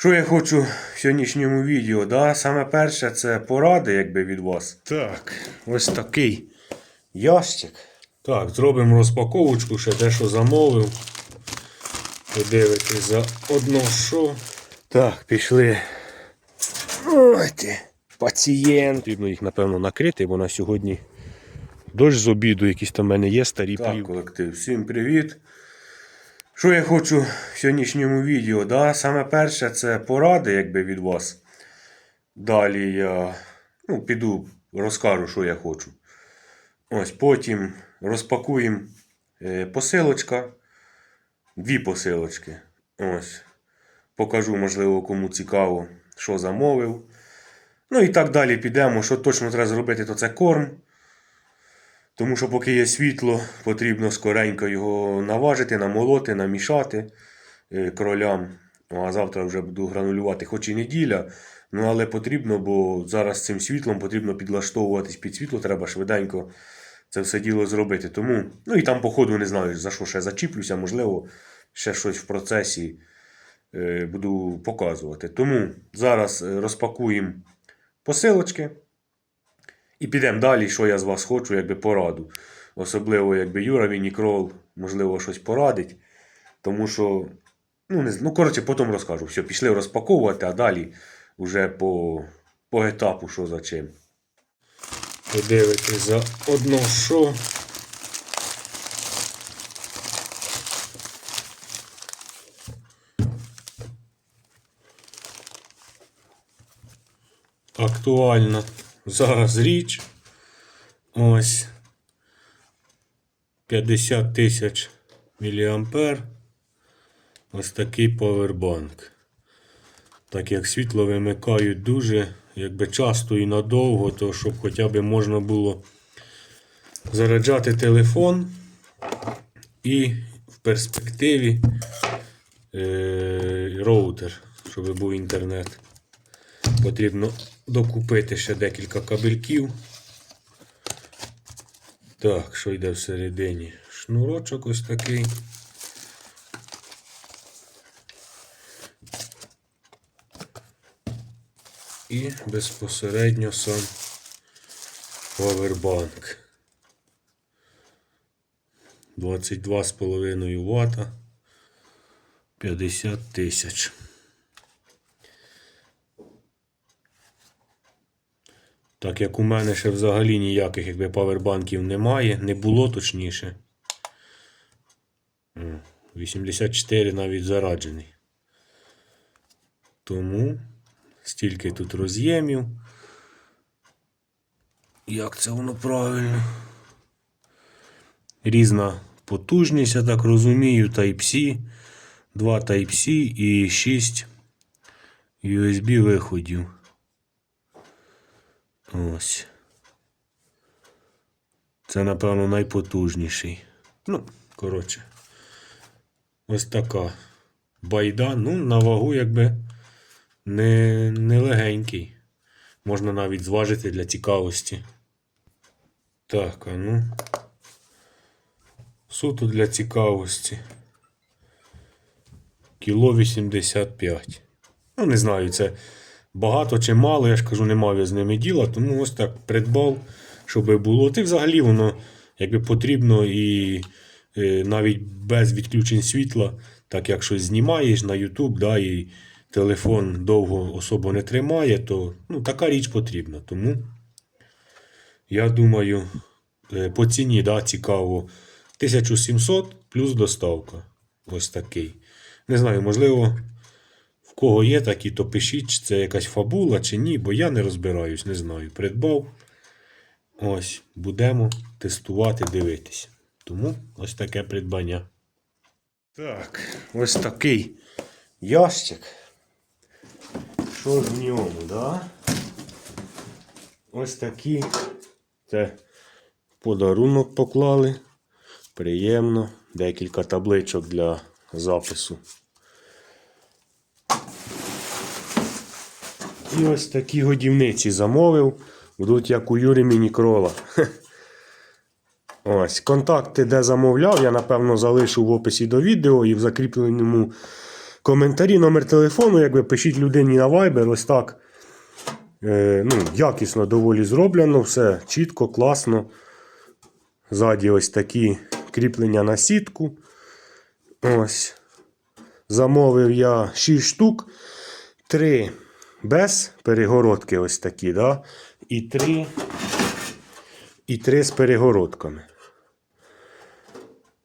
Що я хочу в сьогоднішньому відео? Да? Саме перше це поради якби від вас. Так, ось такий ящик. Так, зробимо розпаковочку, ще те, що замовив. Подивитись за одно що. Так, пішли. Ой ти, пацієнт. Потрібно їх, напевно, накрити, бо на сьогодні дощ з обіду, якісь там в мене є старі так, плівки. колектив, всім привіт. Що я хочу в сьогоднішньому відео? Да? Саме перше це поради якби, від вас. Далі я ну, піду розкажу, що я хочу. Ось Потім розпакуємо е, посилочка. Дві посилочки. Ось. Покажу, можливо, кому цікаво, що замовив. Ну і так далі підемо. Що точно треба зробити, то це корм. Тому що поки є світло, потрібно скоренько його наважити, намолоти, намішати е, кролям. Ну, А завтра вже буду гранулювати, хоч і неділя. Ну але потрібно, бо зараз цим світлом потрібно підлаштовуватись під світло, треба швиденько це все діло зробити. Тому, ну і там, по ходу, не знаю, за що ще зачіплюся, можливо, ще щось в процесі е, буду показувати. Тому зараз е, розпакуємо посилочки. І підемо далі, що я з вас хочу, якби пораду. Особливо, якби Юра Вінікрол, можливо, щось порадить. Тому що, ну, не, ну коротше, потім розкажу. Все, пішли розпаковувати, а далі вже по, по етапу, що за чим. Подивитись за одно що. Актуальна зараз річ. Ось 50 тисяч міліампер. Ось такий повербанк. Так як світло вимикають дуже якби часто і надовго, то щоб хоча б можна було заряджати телефон і в перспективі е, роутер, щоб був інтернет. Потрібно докупити ще декілька кабельків. Так, що йде всередині? Шнурочок ось такий. І безпосередньо сам повербанк. 22,5 Вт. 50 тисяч. Так як у мене ще взагалі ніяких якби павербанків немає, не було точніше. 84 навіть зараджений. Тому стільки тут роз'ємів. Як це воно правильно? Різна потужність, я так розумію, Type-C, 2 Type-C і 6 USB виходів. Ось. Це, напевно, найпотужніший. Ну, коротше. Ось така байда. Ну, на вагу, якби не, не легенький. Можна навіть зважити для цікавості. Так, а ну. Суто для цікавості. Кіло 85. Ну, не знаю, це багато чи мало, я ж кажу, не мав я з ними діла, тому ось так придбав, щоб було. Ти взагалі воно якби потрібно і е, навіть без відключень світла, так як щось знімаєш на YouTube, да, і телефон довго особо не тримає, то ну, така річ потрібна. Тому я думаю, е, по ціні да, цікаво. 1700 плюс доставка. Ось такий. Не знаю, можливо, кого є такі, то пишіть, чи це якась фабула, чи ні, бо я не розбираюсь, не знаю. Придбав. Ось, будемо тестувати, дивитись. Тому ось таке придбання. Так, ось такий ящик. Що в ньому, да? Ось такі. Це подарунок поклали. Приємно. Декілька табличок для запису. І ось такі годівниці замовив. Будуть як у Юрі Мінікрола. Ось, контакти, де замовляв, я напевно залишу в описі до відео і в закріпленому коментарі, номер телефону, якби пишіть людині на Viber, ось так. Е, ну, якісно доволі зроблено, все чітко, класно. Ззаді ось такі кріплення на сітку. Ось. Замовив я 6 штук. 3 без перегородки ось такі, да? І 3, і 3 з перегородками.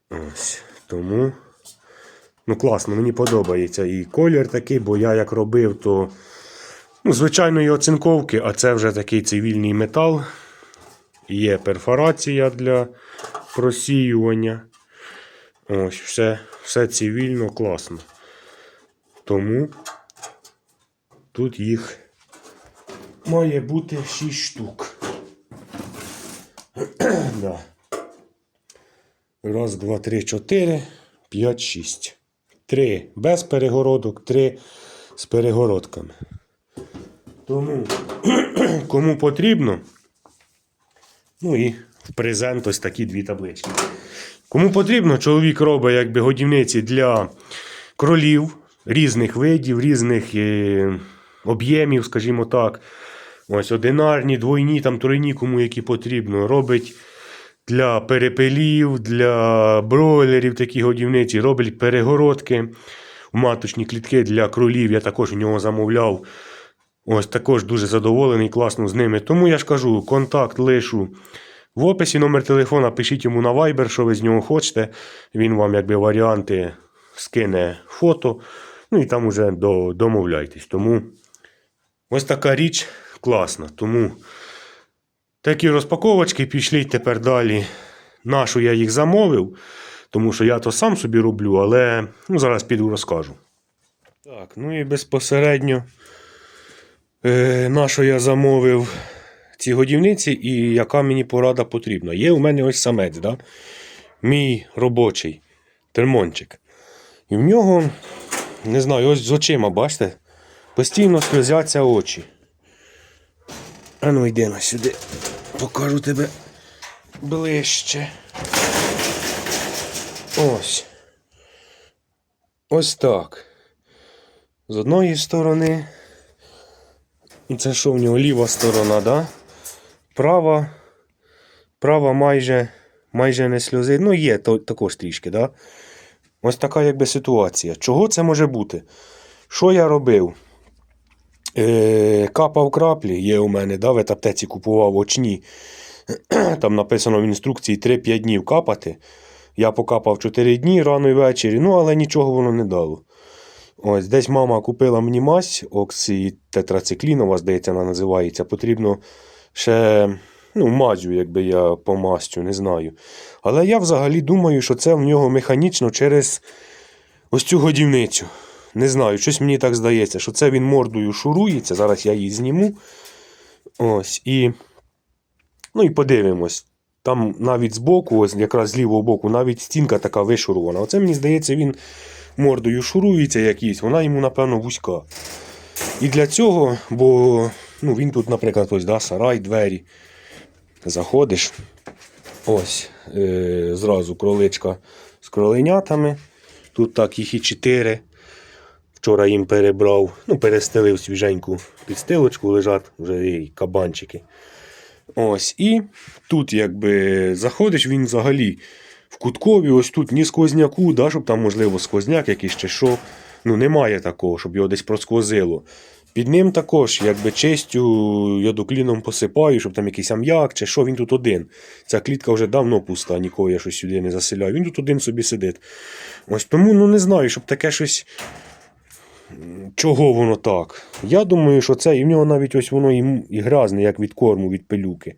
Ось. Тому. Ну, класно, мені подобається. І колір такий, бо я як робив, то ну, звичайної оцинковки, а це вже такий цивільний метал. Є перфорація для просіювання. Ось, все, все цивільно, класно. Тому тут їх має бути 6 штук. да. Раз, два, три, чотири, п'ять, шість. Три без перегородок, три з перегородками. Тому, кому потрібно, ну і в презент ось такі дві таблички. Кому потрібно, чоловік робить якби годівниці для кролів різних видів, різних е, об'ємів, скажімо так. Ось одинарні, двойні, там тройні, кому які потрібно. Робить для перепелів, для бройлерів такі годівниці, робить перегородки. Маточні клітки для кролів. Я також у нього замовляв. Ось також дуже задоволений, класно з ними. Тому я ж кажу, контакт лишу в описі, номер телефона, пишіть йому на Viber, що ви з нього хочете. Він вам якби варіанти скине фото. Ну і там уже домовляйтесь. Тому ось така річ класна. Тому такі розпаковочки пішли тепер далі. Нашу я їх замовив, тому що я то сам собі роблю, але ну, зараз піду розкажу. Так, ну і безпосередньо е, на я замовив ці годівниці і яка мені порада потрібна. Є у мене ось самець, да? мій робочий термончик. І в нього, не знаю, ось з очима, бачите, постійно сльозяться очі. А ну йди на сюди, покажу тебе ближче. Ось. Ось так. З одної сторони. І це що в нього ліва сторона, да? Права. Права майже майже не сльози. Ну, є то, також трішки, да? Ось така якби ситуація. Чого це може бути? Що я робив? Е, капав краплі, є у мене, да, в аптеці купував очні. Там написано в інструкції 3-5 днів капати. Я покапав 4 дні рано і ввечері, ну але нічого воно не дало. Ось десь мама купила мені мазь, окситетрациклінова, здається, вона називається. Потрібно ще ну, мазю, якби я помастю, не знаю. Але я взагалі думаю, що це в нього механічно через ось цю годівницю. Не знаю, щось мені так здається, що це він мордою шурується. Зараз я її зніму. Ось, і, ну і подивимось. Там навіть збоку, ось якраз з лівого боку, навіть стінка така вишурована. Оце мені здається, він мордою шурується якийсь, вона йому, напевно, вузька. І для цього, бо ну, він тут, наприклад, ось, да, сарай, двері. Заходиш. Ось, е, зразу кроличка з кроленятами. Тут так їх і чотири. Вчора їм перебрав, ну, перестелив свіженьку підстилочку, лежать вже і кабанчики. Ось, і тут, якби заходиш, він взагалі в куткові, ось тут ні сквозняку, да, щоб там, можливо, сквозняк якийсь чи що. Ну, немає такого, щоб його десь просквозило. Під ним також, якби чистю, йодокліном посипаю, щоб там якийсь ам'як чи що, він тут один. Ця клітка вже давно пуста, нікого я щось сюди не заселяю. Він тут один собі сидить. Ось тому ну не знаю, щоб таке щось. Чого воно так? Я думаю, що це і в нього навіть ось воно і, грязне, як від корму, від пилюки.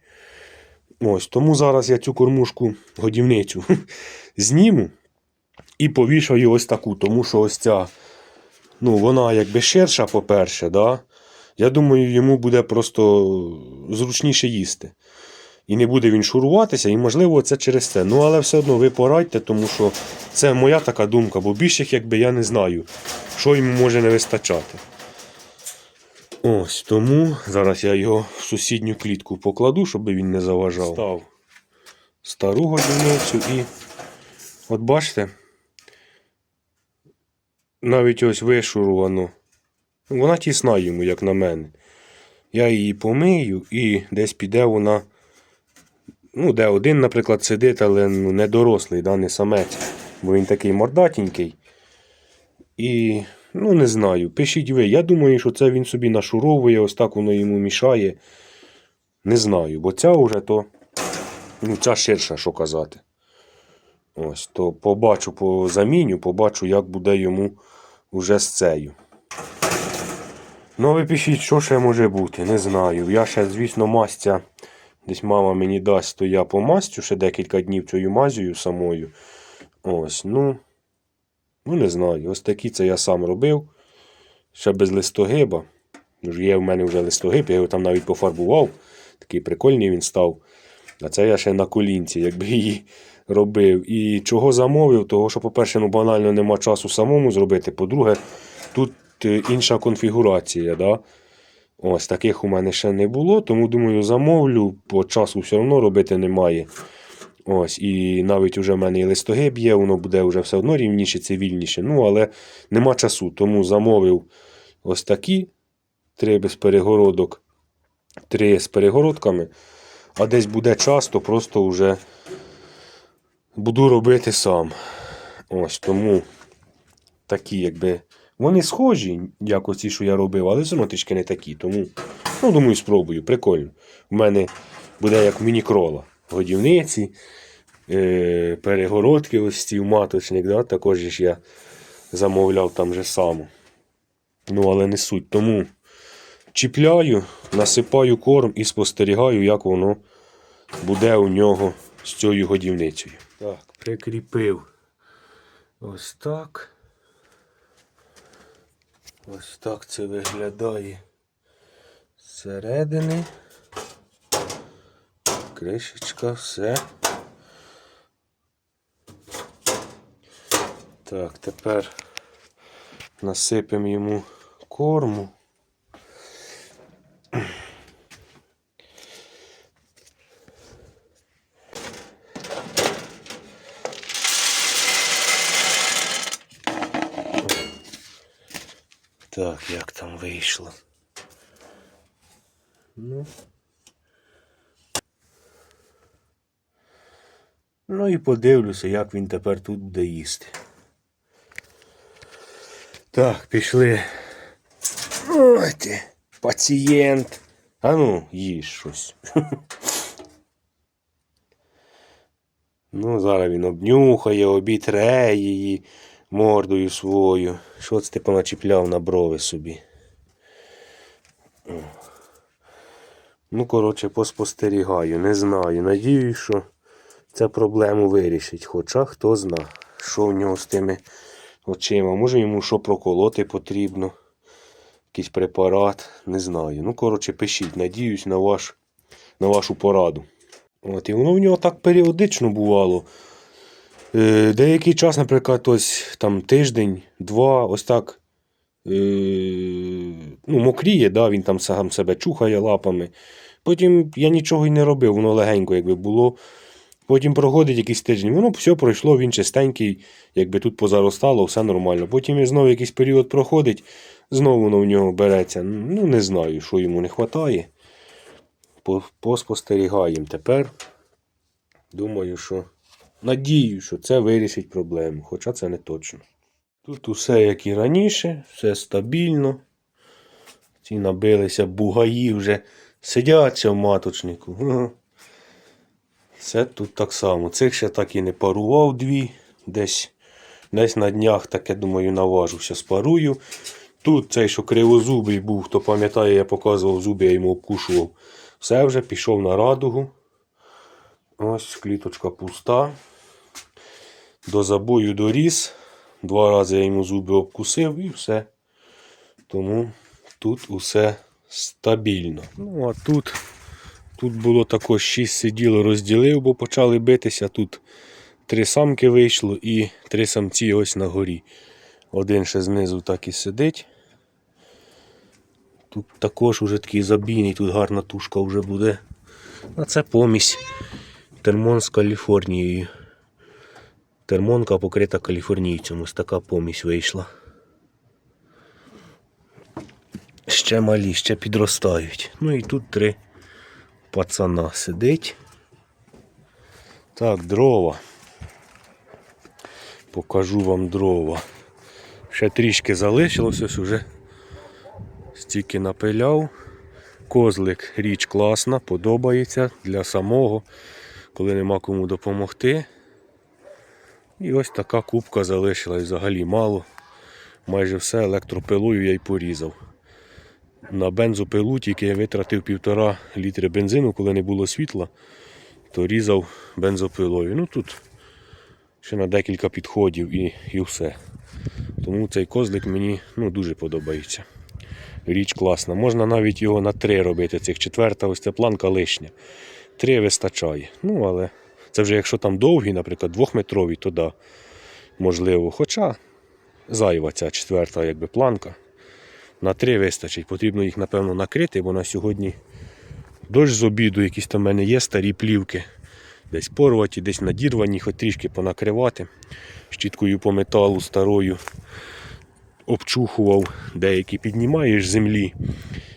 Ось, тому зараз я цю кормушку годівницю зніму і повішаю ось таку, тому що ось ця, ну, вона якби ширша, по-перше, да? я думаю, йому буде просто зручніше їсти. І не буде він шуруватися, і, можливо, це через це. Ну, але все одно ви порадьте, тому що це моя така думка, бо більших, якби я не знаю, що йому може не вистачати. Ось тому зараз я його в сусідню клітку покладу, щоб він не заважав. Став стару годівницю і от бачите, навіть ось вишурувано. Вона тісна йому, як на мене. Я її помию і десь піде вона. Ну, де один, наприклад, сидить, але ну, не дорослий, да, не самець. Бо він такий мордатенький. І, ну, не знаю. Пишіть ви. Я думаю, що це він собі нашуровує, ось так воно йому мішає. Не знаю, бо ця вже то. Ну, ця ширша, що казати. Ось, то побачу по заміню, побачу, як буде йому вже з цею. Ну, ви пишіть, що ще може бути, не знаю. Я ще, звісно, мастя. Десь мама мені дасть, то я помастю ще декілька днів цією мазію самою. Ось, ну. Ну, не знаю. Ось такі це я сам робив. Ще без листогиба. Є в мене вже листогиб, я його там навіть пофарбував. Такий прикольний він став. А це я ще на колінці, якби її робив. І чого замовив? Того, що, по-перше, ну банально нема часу самому зробити. По-друге, тут е, інша конфігурація. Да? Ось таких у мене ще не було, тому думаю, замовлю, по часу все одно робити немає. Ось, і навіть уже в мене і листогиб є, воно буде вже все одно рівніше, цивільніше. Ну, але нема часу, тому замовив ось такі три без перегородок, три з перегородками. А десь буде час, то просто вже буду робити сам. Ось тому такі, якби. Вони схожі, як оці, що я робив, але все трішки не такі. Тому, ну, думаю, спробую. Прикольно. У мене буде як міні-крола. Годівниці, е- перегородки, ось ці маточник, да? також ж я замовляв там же само. Ну, але не суть. Тому чіпляю, насипаю корм і спостерігаю, як воно буде у нього з цією годівницею. Так, прикріпив ось так. Ось так це виглядає зсередини. Кришечка, все. Так, тепер насипемо йому корму. Так, як там вийшло? Ну. Ну і подивлюся, як він тепер тут буде їсти. Так, пішли. Ой ти, пацієнт. А ну, їж щось. Ну, зараз він обнюхає, обітре її мордою свою. Що це ти поначіпляв на брови собі? Ну, коротше, поспостерігаю, не знаю. Надіюсь, що ця проблему вирішить. Хоча хто зна, що в нього з тими очима. Може йому що проколоти потрібно. Якийсь препарат, не знаю. Ну, коротше, пишіть, надіюсь на, ваш, на вашу пораду. От, і воно в нього так періодично бувало. Е, деякий час, наприклад, ось там тиждень, два, ось так. Е, ну, мокріє, да, він там сам себе чухає лапами. Потім я нічого й не робив, воно легенько якби було. Потім проходить якийсь тиждень, воно все пройшло, він чистенький, якби тут позаростало, все нормально. Потім знову якийсь період проходить, знову воно в нього береться. Ну, не знаю, що йому не вистачає. Поспостерігаємо тепер. Думаю, що. Надію, що це вирішить проблему, хоча це не точно. Тут усе як і раніше, все стабільно. Ці набилися бугаї вже сидяться в маточнику. Все тут так само. Цих ще так і не парував дві. Десь, десь на днях таке, думаю, наважуся, спарую. Тут цей, що кривозубий був, хто пам'ятає, я показував зуби, я йому обкушував. Все вже пішов на радугу. Ось кліточка пуста. До забою доріс. Два рази я йому зуби обкусив і все. Тому тут усе стабільно. Ну, а тут, тут було також 6 сиділо, розділив, бо почали битися. Тут три самки вийшло і три самці ось на горі. Один ще знизу так і сидить. Тут також уже такий забійний, тут гарна тушка вже буде. А це помість термон з Каліфорнією. Термонка покрита каліфорнійцем. Ось така помість вийшла. Ще малі, ще підростають. Ну і тут три пацана сидить. Так, дрова. Покажу вам дрова. Ще трішки залишилось, ось уже стільки напиляв. Козлик річ класна, подобається для самого, коли нема кому допомогти. І ось така кубка залишилась взагалі мало. Майже все електропилою я й порізав. На бензопилу тільки я витратив півтора літри бензину, коли не було світла, то різав бензопилою. Ну тут ще на декілька підходів і, і все. Тому цей козлик мені ну, дуже подобається. Річ класна. Можна навіть його на три робити. Цих четверта, ось ця планка лишня. Три вистачає. Ну, але це вже якщо там довгі, наприклад, двохметрові, то да, можливо. Хоча зайва ця четверта якби, планка. На три вистачить. Потрібно їх, напевно, накрити, бо на сьогодні дощ з обіду, якісь там в мене є старі плівки. Десь порваті, десь надірвані, хоч трішки понакривати. Щіткою по металу старою обчухував, деякі піднімаєш землі,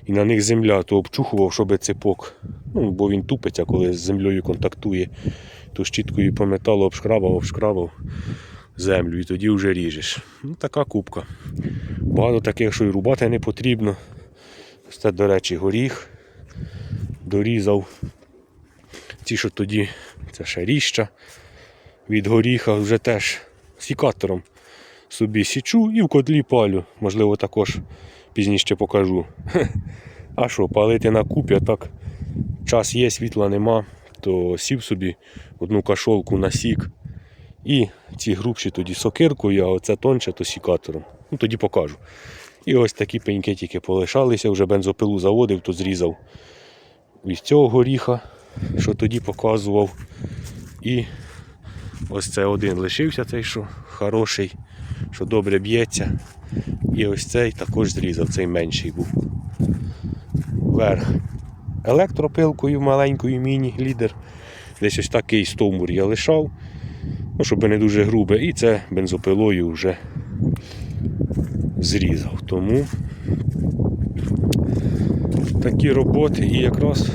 і на них земля, то обчухував, щоб цепок. Ну, бо він тупиться, коли з землею контактує, то щіткою по металу обшкрабав, обшкрабав землю і тоді вже ріжеш. Ну, така кубка. Багато таких, що і рубати не потрібно. Це, до речі, горіх. Дорізав. Ті, що тоді, це ще ріща від горіха, вже теж сікатором собі січу і в котлі палю. Можливо, також пізніше покажу. А що, палити на купі, а так час є, світла нема, то сів собі одну кашолку на сік. І ці грубші тоді сокиркою, а оце тонче, то сікатором. Ну, тоді покажу. І ось такі пеньки тільки полишалися, вже бензопилу заводив, то зрізав із цього горіха, що тоді показував. І ось це один лишився, цей що хороший, що добре б'ється. І ось цей також зрізав, цей менший був. Верх електропилкою маленькою міні-лідер. Десь ось такий стовмур я лишав, ну, щоб не дуже грубе. І це бензопилою вже зрізав. Тому такі роботи і якраз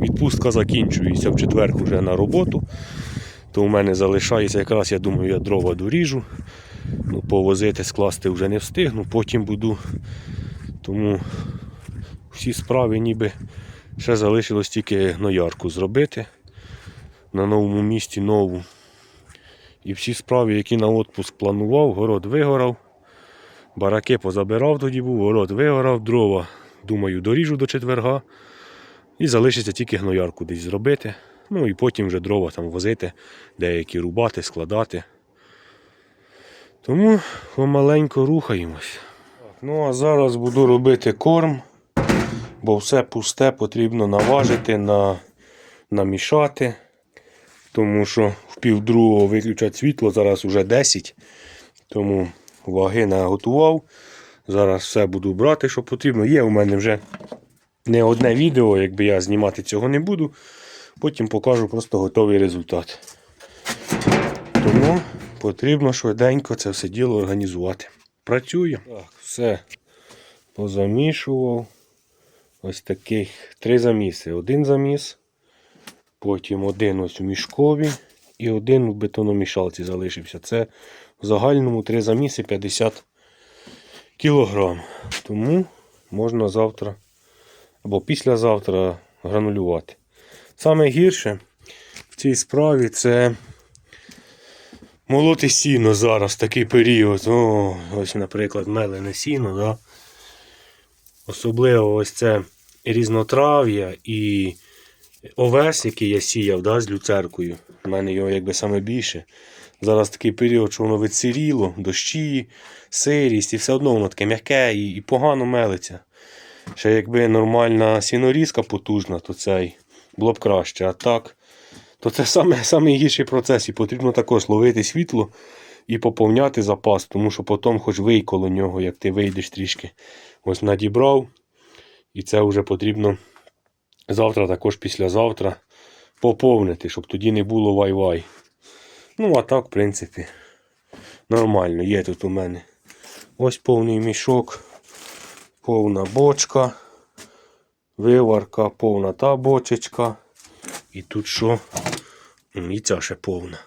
відпустка закінчується в четвер вже на роботу. То у мене залишається якраз, я думаю, я дрова доріжу. Ну, повозити, скласти вже не встигну, потім буду. Тому всі справи ніби ще залишилось тільки гноярку зробити на новому місці нову. І всі справи, які на відпуск планував, город вигорав. Бараки позабирав тоді був, город вигорав, дрова, думаю, доріжу до четверга. І залишиться тільки гноярку десь зробити. Ну і потім вже дрова там возити, деякі рубати, складати. Тому помаленько рухаємось. Ну а зараз буду робити корм, бо все пусте потрібно наважити, на, намішати. Тому що в півдругого виключать світло, зараз вже 10. Тому ваги наготував. Зараз все буду брати, що потрібно. Є у мене вже не одне відео, якби я знімати цього не буду. Потім покажу просто готовий результат. Тому потрібно швиденько це все діло організувати. Працює. Так, все позамішував. Ось таких три заміси. Один заміс, потім один ось у мішкові і один в бетономішалці залишився. Це в загальному три заміси 50 кілограм. Тому можна завтра або післязавтра гранулювати. Саме гірше в цій справі це молоти сіно зараз такий період. О, ось, наприклад, мелене сіно. Да? Особливо ось це різнотрав'я і овес, який я сіяв да, з люцеркою. У мене його якби саме більше. Зараз такий період, що воно відсиріло, дощі, сирість, і все одно воно таке м'яке і, і погано мелиться. Ще якби нормальна сінорізка потужна, то цей було б краще. А так, то це саме, саме гірший процес. І потрібно також ловити світло і поповняти запас, тому що потім хоч вий коло нього, як ти вийдеш трішки. Ось надібрав. І це вже потрібно завтра, також післязавтра поповнити, щоб тоді не було вай-вай. Ну, а так, в принципі, нормально. Є тут у мене ось повний мішок. повна бочка, виварка, повна та бочечка. І тут що? І ця ще повна.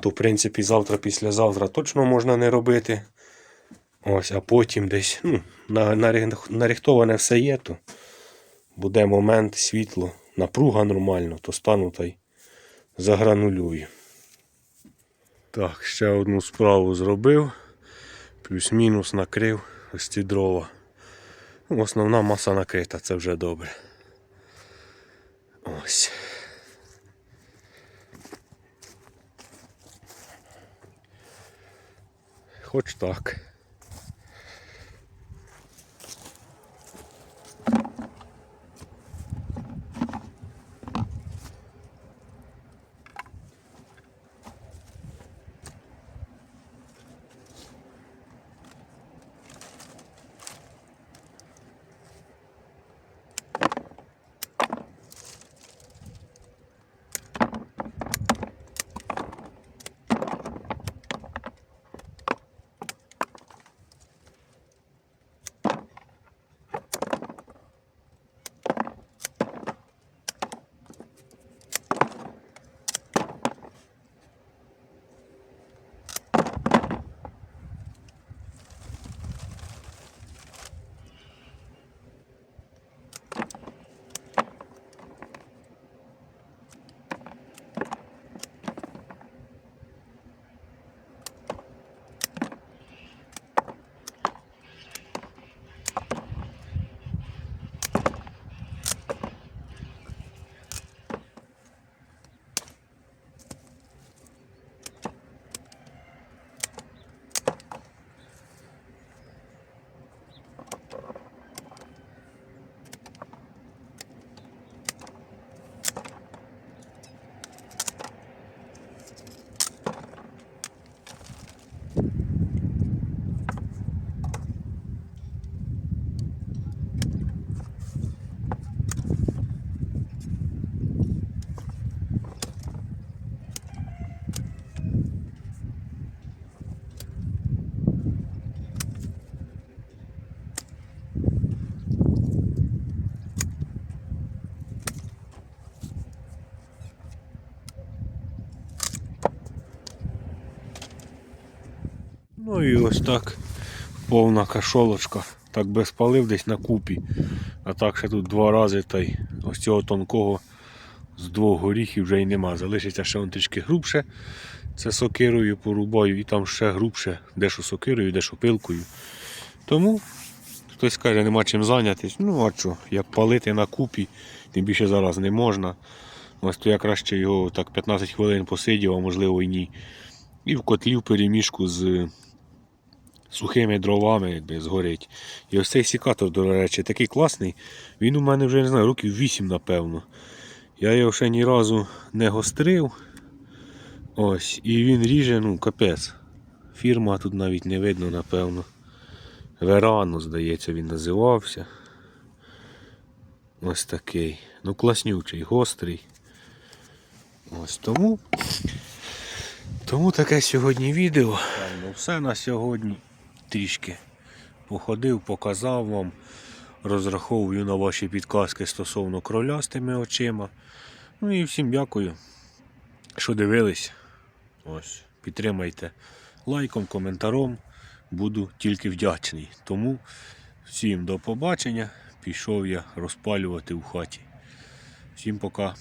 То, в принципі, завтра, післязавтра точно можна не робити. Ось, а потім десь ну, нарихтоване все є, то буде момент, світло, напруга нормально, то стану та й загранулюю. Так, ще одну справу зробив. Плюс-мінус накрив ось ці дрова. Ну, Основна маса накрита, це вже добре. Ось. Хоч так. Ну і ось так повна кашолочка. Так би спалив десь на купі. А так ще тут два рази та й ось цього тонкого з двох горіхів вже й нема. Залишиться ще он трішки грубше. Це сокирою порубаю і там ще грубше, дещо сокирою, дещо пилкою. Тому хтось каже, нема чим зайнятися. Ну а що, як палити на купі, тим більше зараз не можна. Ось то я краще його так 15 хвилин посидів, а можливо і ні. І в котлі в перемішку з сухими дровами якби, згорить. І ось цей сікатор, до речі, такий класний. Він у мене вже не знаю, років 8, напевно. Я його ще ні разу не гострив. Ось, і він ріже, ну, капець. Фірма тут навіть не видно, напевно. Верано, здається, він називався. Ось такий. Ну, класнючий, гострий. Ось тому. Тому таке сьогодні відео. Ну, все на сьогодні. Трішки походив, показав вам. Розраховую на ваші підказки стосовно кроля з тими очима. Ну і всім дякую, що дивились. Ось, підтримайте лайком, коментаром. Буду тільки вдячний. Тому всім до побачення. Пішов я розпалювати в хаті. Всім пока.